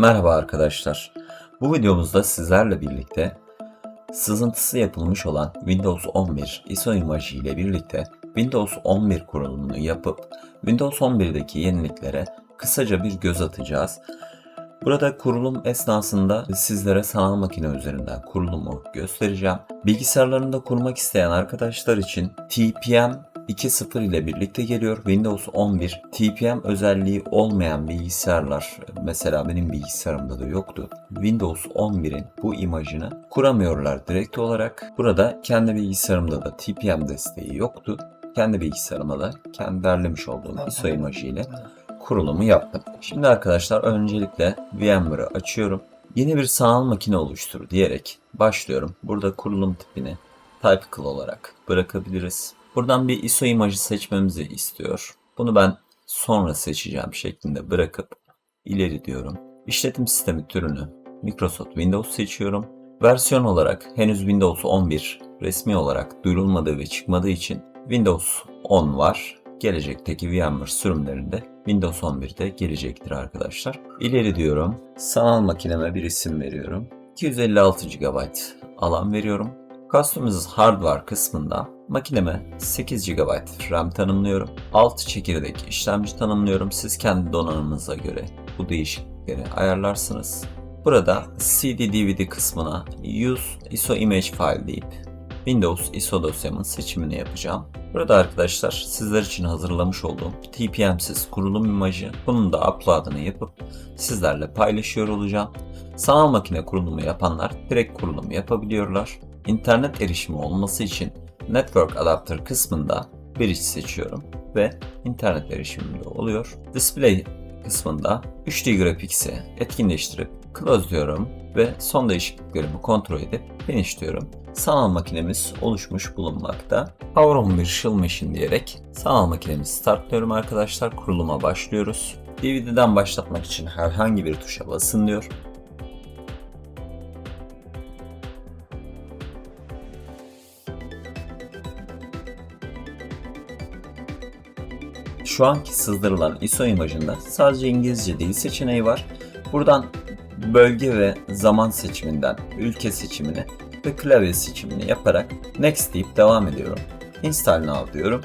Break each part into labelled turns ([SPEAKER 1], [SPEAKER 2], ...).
[SPEAKER 1] Merhaba arkadaşlar. Bu videomuzda sizlerle birlikte sızıntısı yapılmış olan Windows 11 ISO imajı ile birlikte Windows 11 kurulumunu yapıp Windows 11'deki yeniliklere kısaca bir göz atacağız. Burada kurulum esnasında sizlere sanal makine üzerinden kurulumu göstereceğim. Bilgisayarlarında kurmak isteyen arkadaşlar için TPM 2.0 ile birlikte geliyor. Windows 11 TPM özelliği olmayan bilgisayarlar mesela benim bilgisayarımda da yoktu. Windows 11'in bu imajını kuramıyorlar direkt olarak. Burada kendi bilgisayarımda da TPM desteği yoktu. Kendi bilgisayarıma da kendi derlemiş olduğum ISO imajı ile kurulumu yaptım. Şimdi arkadaşlar öncelikle VMware'ı açıyorum. Yeni bir sanal makine oluştur diyerek başlıyorum. Burada kurulum tipini typical olarak bırakabiliriz. Buradan bir ISO imajı seçmemizi istiyor. Bunu ben sonra seçeceğim şeklinde bırakıp ileri diyorum. İşletim sistemi türünü Microsoft Windows seçiyorum. Versiyon olarak henüz Windows 11 resmi olarak duyurulmadığı ve çıkmadığı için Windows 10 var. Gelecekteki VMware sürümlerinde Windows 11'de gelecektir arkadaşlar. İleri diyorum. Sanal makineme bir isim veriyorum. 256 GB alan veriyorum. Customize Hardware kısmında makineme 8 GB RAM tanımlıyorum. 6 çekirdek işlemci tanımlıyorum. Siz kendi donanımınıza göre bu değişiklikleri ayarlarsınız. Burada CD-DVD kısmına Use ISO Image File deyip Windows ISO dosyamın seçimini yapacağım. Burada arkadaşlar sizler için hazırlamış olduğum TPM'siz kurulum imajı bunun da upload'ını yapıp sizlerle paylaşıyor olacağım. Sanal makine kurulumu yapanlar direkt kurulum yapabiliyorlar. İnternet erişimi olması için Network Adapter kısmında bridge seçiyorum ve internet erişimim de oluyor. Display kısmında 3D Graphics'i etkinleştirip close diyorum ve son değişikliklerimi kontrol edip finish diyorum. Sanal makinemiz oluşmuş bulunmakta. Power 11 Shell Machine diyerek sanal makinemizi startlıyorum arkadaşlar. Kuruluma başlıyoruz. DVD'den başlatmak için herhangi bir tuşa basın diyor. Şu anki sızdırılan ISO imajında sadece İngilizce dil seçeneği var. Buradan bölge ve zaman seçiminden ülke seçimini ve klavye seçimini yaparak Next deyip devam ediyorum. Install Now diyorum.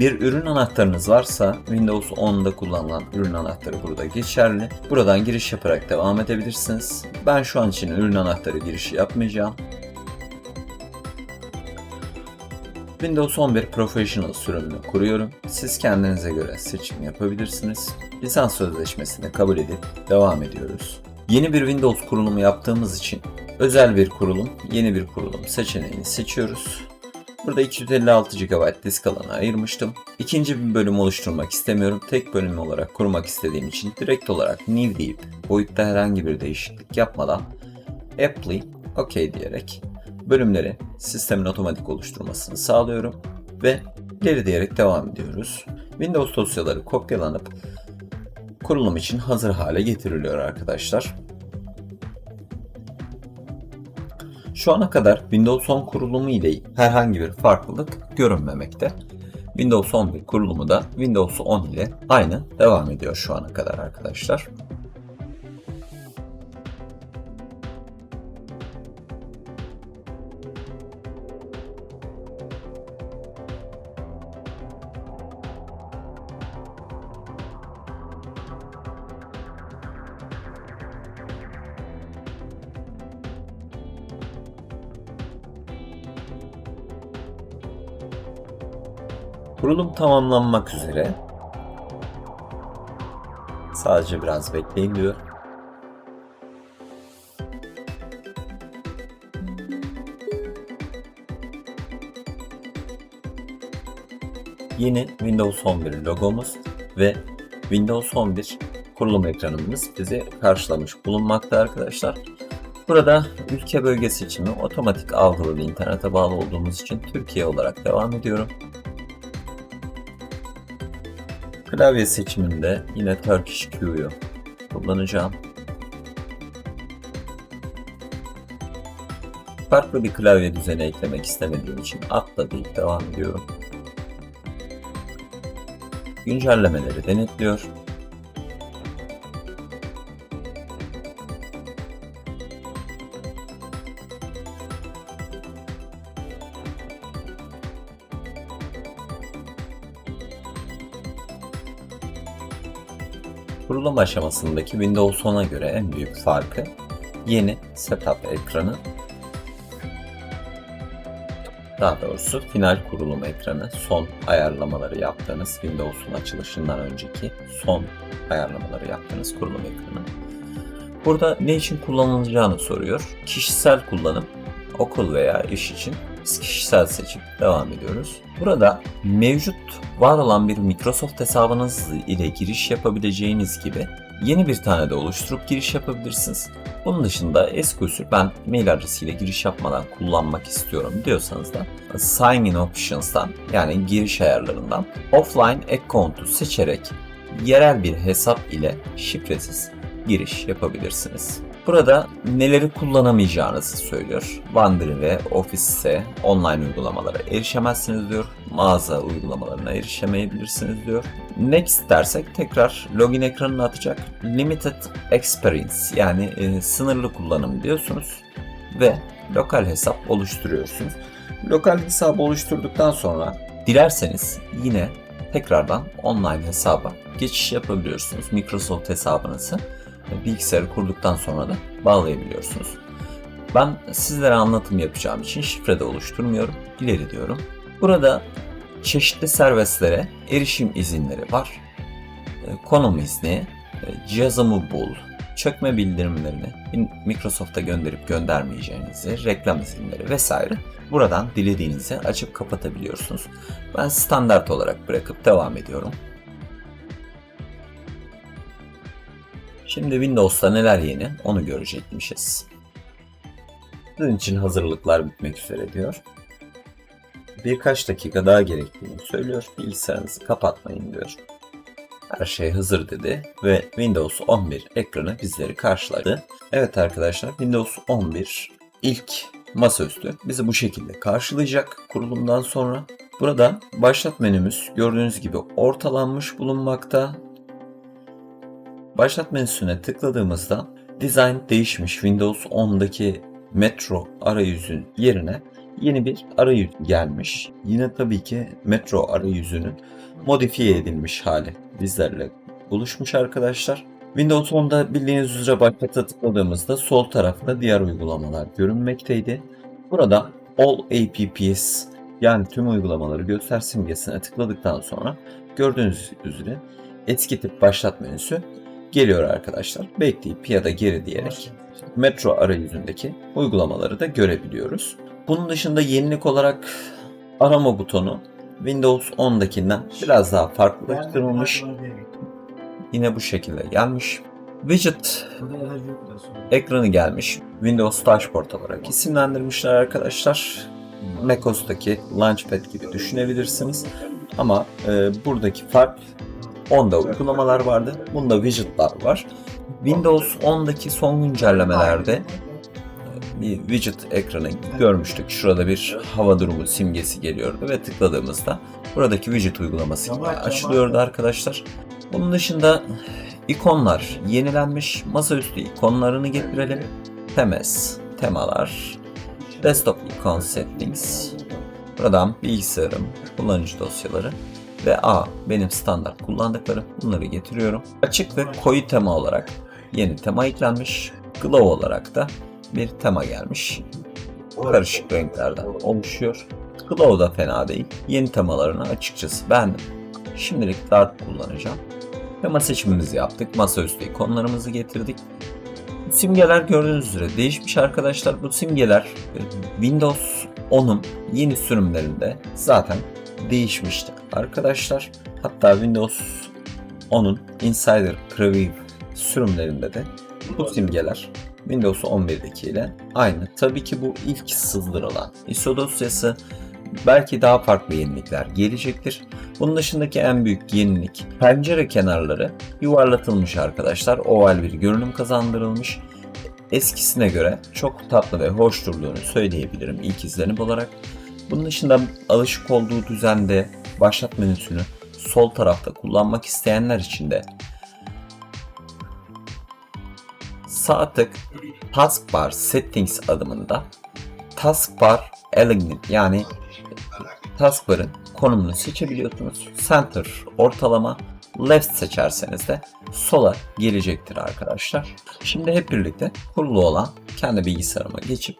[SPEAKER 1] Bir ürün anahtarınız varsa Windows 10'da kullanılan ürün anahtarı burada geçerli. Buradan giriş yaparak devam edebilirsiniz. Ben şu an için ürün anahtarı girişi yapmayacağım. Windows 11 Professional sürümünü kuruyorum. Siz kendinize göre seçim yapabilirsiniz. Lisans sözleşmesini kabul edip devam ediyoruz. Yeni bir Windows kurulumu yaptığımız için özel bir kurulum, yeni bir kurulum seçeneğini seçiyoruz. Burada 256 GB disk alanı ayırmıştım. İkinci bir bölüm oluşturmak istemiyorum. Tek bölüm olarak kurmak istediğim için direkt olarak new deyip boyutta herhangi bir değişiklik yapmadan apply OK diyerek bölümleri sistemin otomatik oluşturmasını sağlıyorum ve ileri diyerek devam ediyoruz. Windows dosyaları kopyalanıp kurulum için hazır hale getiriliyor arkadaşlar. Şu ana kadar Windows 10 kurulumu ile herhangi bir farklılık görünmemekte. Windows 11 kurulumu da Windows 10 ile aynı devam ediyor şu ana kadar arkadaşlar. Kurulum tamamlanmak üzere. Sadece biraz bekleyin diyor. Yeni Windows 11 logomuz ve Windows 11 kurulum ekranımız bizi karşılamış bulunmakta arkadaşlar. Burada ülke bölge seçimi otomatik algılı internete bağlı olduğumuz için Türkiye olarak devam ediyorum. Klavye seçiminde yine Turkish Q'yu kullanacağım. farklı bir klavye düzeni eklemek istemediğim için atla deyip devam ediyorum. Güncellemeleri denetliyor. Kurulum aşamasındaki Windows 10'a göre en büyük farkı yeni setup ekranı daha doğrusu final kurulum ekranı son ayarlamaları yaptığınız Windows'un açılışından önceki son ayarlamaları yaptığınız kurulum ekranı. Burada ne için kullanılacağını soruyor. Kişisel kullanım, okul veya iş için biz kişisel seçip devam ediyoruz. Burada mevcut var olan bir Microsoft hesabınız ile giriş yapabileceğiniz gibi yeni bir tane de oluşturup giriş yapabilirsiniz. Bunun dışında eski usul ben mail adresiyle giriş yapmadan kullanmak istiyorum diyorsanız da Sign in Options'tan yani giriş ayarlarından Offline Account'u seçerek yerel bir hesap ile şifresiz giriş yapabilirsiniz. Burada neleri kullanamayacağınızı söylüyor. OneDrive ve Office'e online uygulamalara erişemezsiniz diyor. Mağaza uygulamalarına erişemeyebilirsiniz diyor. Next dersek tekrar login ekranını atacak. Limited Experience yani e, sınırlı kullanım diyorsunuz ve lokal hesap oluşturuyorsunuz. Lokal hesabı oluşturduktan sonra dilerseniz yine tekrardan online hesaba geçiş yapabiliyorsunuz. Microsoft hesabınızı bilgisayarı kurduktan sonra da bağlayabiliyorsunuz. Ben sizlere anlatım yapacağım için şifre de oluşturmuyorum. İleri diyorum. Burada çeşitli serveslere erişim izinleri var. E, Konum izni, e, cihazımı bul, çökme bildirimlerini Microsoft'a gönderip göndermeyeceğinizi, reklam izinleri vesaire buradan dilediğinizi açıp kapatabiliyorsunuz. Ben standart olarak bırakıp devam ediyorum. Şimdi Windows'ta neler yeni onu görecekmişiz. Sizin için hazırlıklar bitmek üzere diyor. Birkaç dakika daha gerektiğini söylüyor. Bilgisayarınızı kapatmayın diyor. Her şey hazır dedi ve Windows 11 ekranı bizleri karşıladı. Evet arkadaşlar Windows 11 ilk masaüstü bizi bu şekilde karşılayacak kurulumdan sonra. Burada başlat menümüz gördüğünüz gibi ortalanmış bulunmakta. Başlat menüsüne tıkladığımızda dizayn değişmiş. Windows 10'daki Metro arayüzün yerine yeni bir arayüz gelmiş. Yine tabii ki Metro arayüzünün modifiye edilmiş hali bizlerle buluşmuş arkadaşlar. Windows 10'da bildiğiniz üzere başlata tıkladığımızda sol tarafta diğer uygulamalar görünmekteydi. Burada All APPs yani tüm uygulamaları göster simgesine tıkladıktan sonra gördüğünüz üzere etki tip başlat menüsü geliyor arkadaşlar. Bekleyip ya da geri diyerek Metro arayüzündeki uygulamaları da görebiliyoruz. Bunun dışında yenilik olarak arama butonu Windows 10'dakinden biraz daha farklılaştırılmış. Yine bu şekilde gelmiş. Widget ekranı gelmiş. Windows Dashboard olarak isimlendirmişler arkadaşlar. macOS'taki Launchpad gibi düşünebilirsiniz. Ama e, buradaki fark Onda uygulamalar vardı. Bunda widgetlar var. Windows 10'daki son güncellemelerde e, bir widget ekranı görmüştük. Şurada bir hava durumu simgesi geliyordu ve tıkladığımızda buradaki widget uygulaması gibi açılıyordu arkadaşlar. Bunun dışında ikonlar yenilenmiş. Masaüstü ikonlarını getirelim. Temes, temalar, desktop icon settings. Buradan bilgisayarım, kullanıcı dosyaları ve A benim standart kullandıklarım. Bunları getiriyorum. Açık ve koyu tema olarak yeni tema eklenmiş. Glow olarak da bir tema gelmiş. Karışık renklerden oluşuyor. Glow da fena değil. Yeni temalarını açıkçası beğendim. Şimdilik Dark kullanacağım. Tema seçimimizi yaptık. Masaüstü ikonlarımızı getirdik. Simgeler gördüğünüz üzere değişmiş arkadaşlar. Bu simgeler e, Windows 10'un yeni sürümlerinde zaten değişmişti arkadaşlar. Hatta Windows 10'un Insider Preview sürümlerinde de bu simgeler Windows 11'deki ile aynı. Tabii ki bu ilk sızdırılan ISO dosyası belki daha farklı yenilikler gelecektir. Bunun dışındaki en büyük yenilik pencere kenarları yuvarlatılmış arkadaşlar. Oval bir görünüm kazandırılmış. eskisine göre çok tatlı ve hoş durduğunu söyleyebilirim ilk izlenim olarak. Bunun dışında alışık olduğu düzende başlat menüsünü sol tarafta kullanmak isteyenler için de sağ tık Taskbar Settings adımında Taskbar Alignment yani taskbar'ın konumunu seçebiliyorsunuz. Center, ortalama, left seçerseniz de sola gelecektir arkadaşlar. Şimdi hep birlikte kurulu olan kendi bilgisayarıma geçip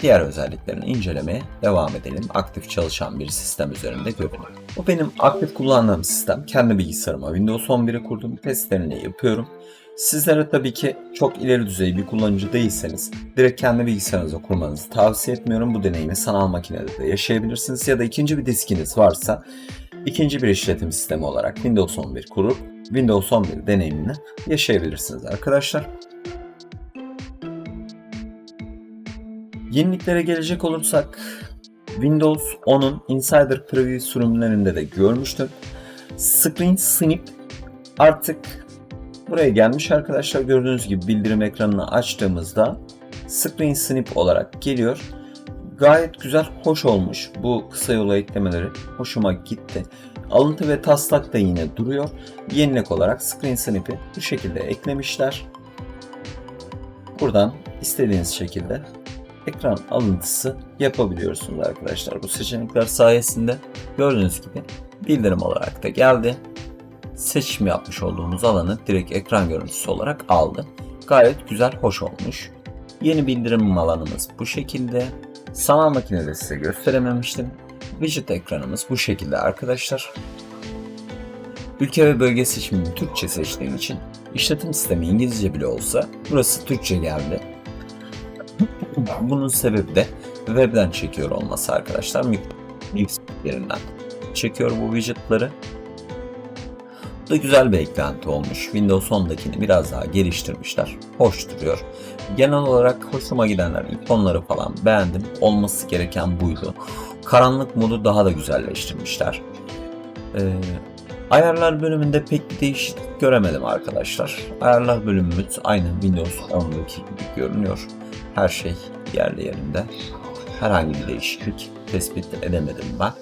[SPEAKER 1] diğer özelliklerini incelemeye devam edelim. Aktif çalışan bir sistem üzerinde görünüyor. Bu benim aktif kullandığım sistem. Kendi bilgisayarıma Windows 11'i kurdum. Testlerini yapıyorum. Sizlere tabii ki çok ileri düzey bir kullanıcı değilseniz direkt kendi bilgisayarınıza kurmanızı tavsiye etmiyorum. Bu deneyimi sanal makinede de yaşayabilirsiniz ya da ikinci bir diskiniz varsa ikinci bir işletim sistemi olarak Windows 11 kurup Windows 11 deneyimini yaşayabilirsiniz arkadaşlar. Yeniliklere gelecek olursak Windows 10'un Insider Preview sürümlerinde de görmüştüm. Screen Snip artık buraya gelmiş arkadaşlar. Gördüğünüz gibi bildirim ekranını açtığımızda Screen Snip olarak geliyor. Gayet güzel, hoş olmuş. Bu kısa yola eklemeleri hoşuma gitti. Alıntı ve taslak da yine duruyor. Yenilik olarak Screen Snip'i bu şekilde eklemişler. Buradan istediğiniz şekilde ekran alıntısı yapabiliyorsunuz arkadaşlar. Bu seçenekler sayesinde gördüğünüz gibi bildirim olarak da geldi. Seçim yapmış olduğumuz alanı direkt ekran görüntüsü olarak aldı. Gayet güzel, hoş olmuş. Yeni bildirim alanımız bu şekilde. Sanal makinede size gösterememiştim. Widget ekranımız bu şekilde arkadaşlar. Ülke ve bölge seçimini Türkçe seçtiğim için işletim sistemi İngilizce bile olsa burası Türkçe geldi. Bunun sebebi de webden çekiyor olması arkadaşlar. Mix yerinden çekiyor bu widgetları. Bu da güzel bir eklenti olmuş. Windows 10'dakini biraz daha geliştirmişler. Hoş duruyor. Genel olarak hoşuma gidenler, ikonları falan beğendim. Olması gereken buydu. Karanlık modu daha da güzelleştirmişler. Ee, ayarlar bölümünde pek bir değişiklik göremedim arkadaşlar. Ayarlar bölümümüz aynı Windows 10'daki gibi görünüyor. Her şey yerli yerinde. Herhangi bir değişiklik tespit edemedim ben.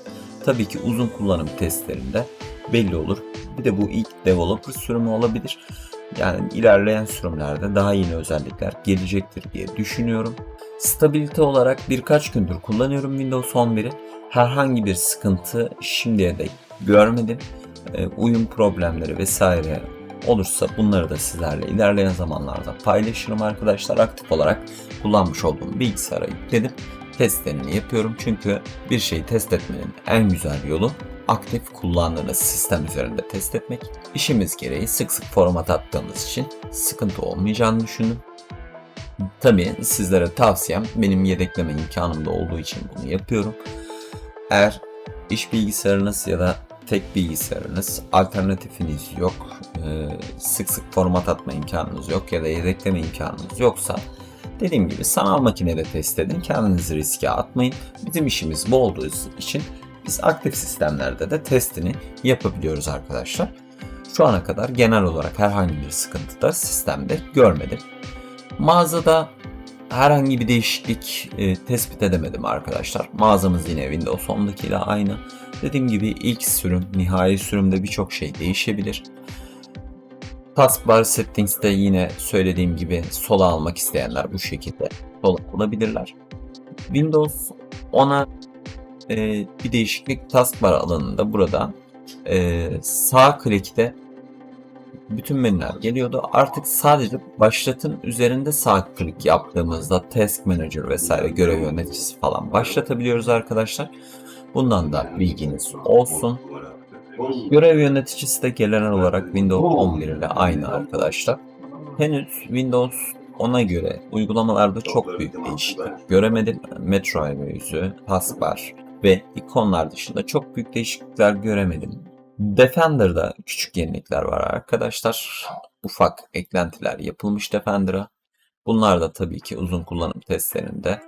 [SPEAKER 1] Tabii ki uzun kullanım testlerinde belli olur. Bir de bu ilk developer sürümü olabilir. Yani ilerleyen sürümlerde daha yeni özellikler gelecektir diye düşünüyorum. Stabilite olarak birkaç gündür kullanıyorum Windows 11'i. Herhangi bir sıkıntı şimdiye dek görmedim. Ee, uyum problemleri vesaire olursa bunları da sizlerle ilerleyen zamanlarda paylaşırım arkadaşlar. Aktif olarak kullanmış olduğum bilgisayara yükledim. Testlerini yapıyorum çünkü bir şeyi test etmenin en güzel yolu aktif kullandığınız sistem üzerinde test etmek. İşimiz gereği sık sık format attığımız için sıkıntı olmayacağını düşündüm. Tabii sizlere tavsiyem benim yedekleme imkanım da olduğu için bunu yapıyorum. Eğer iş bilgisayarınız ya da tek bilgisayarınız, alternatifiniz yok, sık sık format atma imkanınız yok ya da yedekleme imkanınız yoksa dediğim gibi sanal makinede test edin, kendinizi riske atmayın. Bizim işimiz bu olduğu için biz aktif sistemlerde de testini yapabiliyoruz arkadaşlar. Şu ana kadar genel olarak herhangi bir sıkıntı da sistemde görmedim. Mağazada herhangi bir değişiklik e, tespit edemedim arkadaşlar. Mağazamız yine Windows 10'daki ile aynı. Dediğim gibi ilk sürüm, nihai sürümde birçok şey değişebilir. Taskbar Settings'te yine söylediğim gibi sola almak isteyenler bu şekilde sola alabilirler. Windows 10'a e, bir değişiklik taskbar alanında burada e, sağ klikte bütün menüler geliyordu. Artık sadece başlatın üzerinde sağ klik yaptığımızda Task Manager vesaire görev yöneticisi falan başlatabiliyoruz arkadaşlar. Bundan da bilginiz olsun. Görev yöneticisi de genel olarak Windows 11 ile aynı arkadaşlar. Henüz Windows 10'a göre uygulamalarda çok büyük değişiklik göremedim. Metro yüzü, taskbar ve ikonlar dışında çok büyük değişiklikler göremedim. Defender'da küçük yenilikler var arkadaşlar. Ufak eklentiler yapılmış Defender'a. Bunlar da tabii ki uzun kullanım testlerinde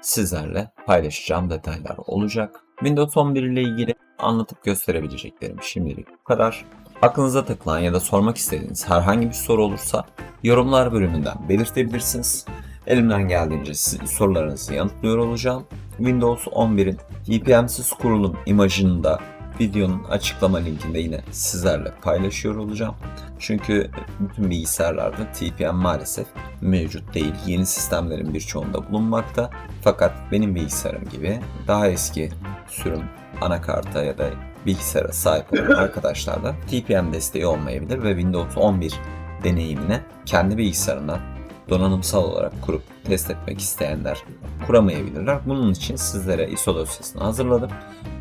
[SPEAKER 1] sizlerle paylaşacağım detaylar olacak. Windows 11 ile ilgili anlatıp gösterebileceklerim şimdilik bu kadar. Aklınıza takılan ya da sormak istediğiniz herhangi bir soru olursa yorumlar bölümünden belirtebilirsiniz. Elimden geldiğince sorularınızı yanıtlıyor olacağım. Windows 11'in VPN'siz kurulum imajını da videonun açıklama linkinde yine sizlerle paylaşıyor olacağım. Çünkü bütün bilgisayarlarda TPM maalesef mevcut değil. Yeni sistemlerin birçoğunda bulunmakta. Fakat benim bilgisayarım gibi daha eski sürüm anakarta ya da bilgisayara sahip olan arkadaşlar da TPM desteği olmayabilir ve Windows 11 deneyimine kendi bilgisayarından donanımsal olarak kurup test etmek isteyenler kuramayabilirler. Bunun için sizlere ISO dosyasını hazırladım.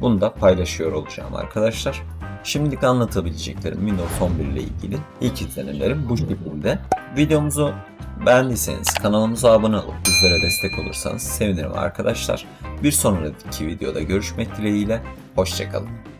[SPEAKER 1] Bunu da paylaşıyor olacağım arkadaşlar. Şimdilik anlatabileceklerim Windows 11 ile ilgili ilk izlenimlerim bu şekilde. Videomuzu beğendiyseniz kanalımıza abone olup bizlere destek olursanız sevinirim arkadaşlar. Bir sonraki videoda görüşmek dileğiyle. Hoşçakalın.